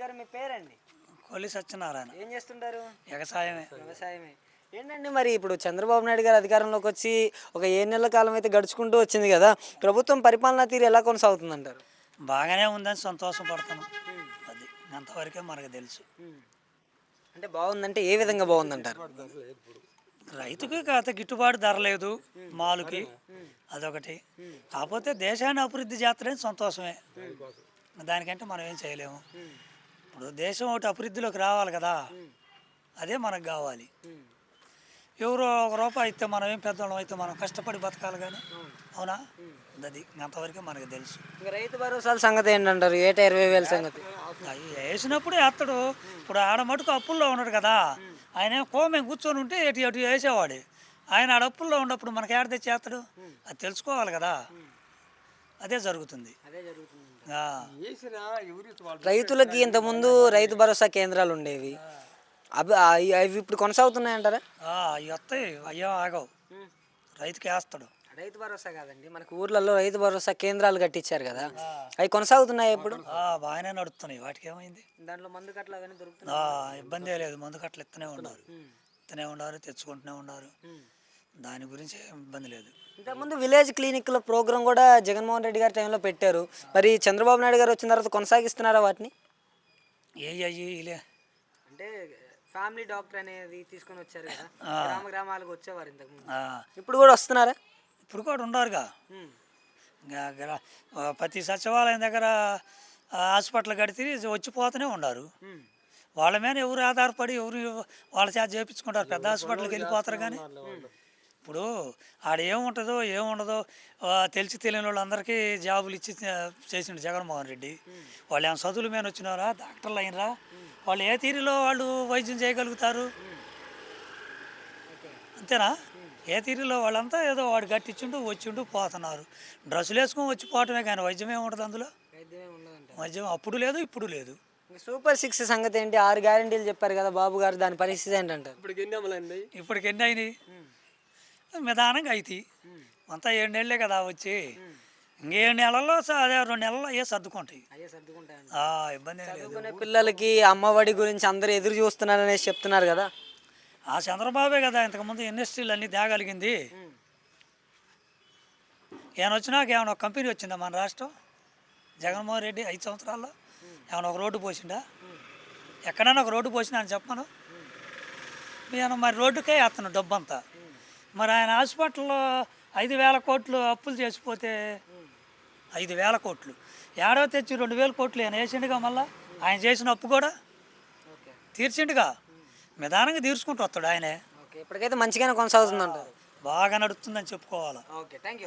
గారు మీ పేరండి? కొల్లి సత్యనారాయణ. ఏం చేస్తుంటారు? వ్యవసాయమే. వ్యవసాయమే. ఏంటండి మరి ఇప్పుడు చంద్రబాబు నాయుడు గారు అధికారంలోకి వచ్చి ఒక ఏ నెలల కాలం అయితే గడుచుకుంటూ వచ్చింది కదా ప్రభుత్వం పరిపాలనా తీరు ఎలా కొనసాగుతుంది అంటారు బాగానే ఉందని సంతోషం పడతాను అది అంతవరకే మనకు తెలుసు. అంటే బాగుందంటే ఏ విధంగా బాగుందంటారు? రైతుకి కాస్త గిట్టుబాటు ధర లేదు మాలుకి. అదొకటి. కాకపోతే దేశాన్ని అభివృద్ధి చేస్తారని సంతోషమే. దానికంటే మనం ఏం చేయలేము. ఇప్పుడు దేశం ఒకటి అభివృద్ధిలోకి రావాలి కదా. అదే మనకు కావాలి. ఎవరో ఒక రూపాయి ఇస్తే మనం ఏం పెద్దవాళ్ళం అయితే మనం కష్టపడి బతకాలి కానీ. అవునా? అది అంతవరకే మనకు తెలుసు. రైతు భరోసాల సంగతి ఏంటంటారు? ఏటా ఇరవై వేల సంగతి. అవి వేసినప్పుడు వేస్తాడు. ఇప్పుడు ఆడ మటుకు అప్పుల్లో ఉన్నాడు కదా. ఆయన కోమేం కూర్చొని ఉంటే ఎటు ఎటు వేసేవాడు. ఆయన ఆడ అప్పుల్లో ఉన్నప్పుడు మనకి ఏడ తెచ్చి వేస్తాడు? అది తెలుసుకోవాలి కదా. అదే జరుగుతుంది. అదే జరుగుతుంది. రైతులకి ఇంతకుముందు రైతు భరోసా కేంద్రాలు ఉండేవి. అవి అవి ఇప్పుడు కొనసాగుతున్నాయంటారా? వస్తాయి. అయ్యో ఆగవు. రైతుకి వేస్తాడు. రైతు భరోసా కాదండి. మనకు ఊర్లలో రైతు భరోసా కేంద్రాలు కట్టించారు కదా. అవి కొనసాగుతున్నాయి ఇప్పుడు? బాగానే నడుస్తున్నాయి. వాటికి ఏమైంది? దాంట్లో మందు కట్టలు అవన్నీ దొరుకుతున్నాయి. ఇబ్బంది లేదు. మందు కట్టలు ఇస్తూనే ఉన్నారు. ఇస్తూనే ఉన్నారు తెచ్చుకుంటూనే ఉన్నారు. దాని గురించి ఇబ్బంది లేదు. ఇంతకుముందు విలేజ్ క్లినిక్ల ప్రోగ్రామ్ కూడా జగన్మోహన్ రెడ్డి గారి టైంలో పెట్టారు. మరి చంద్రబాబు నాయుడు గారు వచ్చిన తర్వాత కొనసాగిస్తున్నారా వాటిని? ఏ అయ్యి అంటే ఫ్యామిలీ డాక్టర్ అనేది తీసుకొని వచ్చారు కదా. గ్రామ గ్రామాలకు వచ్చేవారు ఇంతకుముందు. ఆ, ఇప్పుడు కూడా వస్తున్నారా? ఇప్పుడు కూడా ఆ, ప్రతి సచివాలయం దగ్గర హాస్పిటల్ కడితే వచ్చిపోతూనే ఉన్నారు వాళ్ళ మీద ఎవరు ఆధారపడి ఎవరు వాళ్ళ చేత చేయించుకుంటారు పెద్ద హాస్పిటల్కి వెళ్ళిపోతారు కానీ. ఇప్పుడు ఆడ ఏముంటుందో ఏముండదో తెలిసి తెలియని వాళ్ళందరికీ జాబులు ఇచ్చి చేసిండు జగన్మోహన్ రెడ్డి. వాళ్ళు ఏమైనా చదువుల మీద వచ్చినారా? డాక్టర్లు అయినరా? వాళ్ళు ఏ తీరులో వాళ్ళు వైద్యం చేయగలుగుతారు? అంతేనా? ఏ తీరులో వాళ్ళంతా ఏదో వాడు గట్టించుంటూ వచ్చిండు పోతున్నారు. డ్రెస్సులు వేసుకొని వచ్చి పోవటమే కానీ వైద్యం ఏముంటుంది అందులో? వైద్యం అప్పుడు లేదు ఇప్పుడు లేదు. సూపర్ సిక్స్ సంగతి ఏంటి? ఆరు గ్యారంటీలు చెప్పారు కదా బాబు గారు దాని పరిస్థితి ఏంటంటారు? ఇప్పటికి ఎన్ని అయినాయి? నిదానంగా అవుతాయి అంతా ఏడు నెలలే కదా వచ్చి. ఇంకేడు నెలల్లో అదే రెండు నెలల్లో ఏ సర్దుకుంటాయి. అయ్యే సర్దుకుంటాయండి. ఆ, ఇబ్బంది పిల్లలకి అమ్మఒడి గురించి అందరూ ఎదురు చూస్తున్నారు అనేసి చెప్తున్నారు కదా. ఆ చంద్రబాబే కదా ఇంతకుముందు ఇండస్ట్రీలు అన్నీ తేగలిగింది. ఏమైనా వచ్చినాక ఏమైనా ఒక కంపెనీ వచ్చిందా మన రాష్ట్రం? జగన్మోహన్ రెడ్డి ఐదు సంవత్సరాల్లో ఏమైనా ఒక రోడ్డు పోసిండా? ఎక్కడైనా ఒక రోడ్డు పోసినా అని చెప్పను. నేను మరి రోడ్డుకే వేస్తాను డబ్బు అంతా మరి ఆయన హాస్పిటల్లో ఐదు వేల కోట్లు అప్పులు చేసిపోతే ఐదు వేల కోట్లు. ఏడవ తెచ్చి రెండు వేల కోట్లు ఆయన వేసిండుగా మళ్ళా? ఆయన చేసిన అప్పు కూడా ఓకే. తీర్చిండుగా. నిదానంగా తీర్చుకుంటూ వస్తాడు ఆయనే. ఇప్పటికైతే మంచిగానే కొనసాగుతుంది అంటారు బాగా నడుస్తుందని చెప్పుకోవాలి. ఓకే. Thank you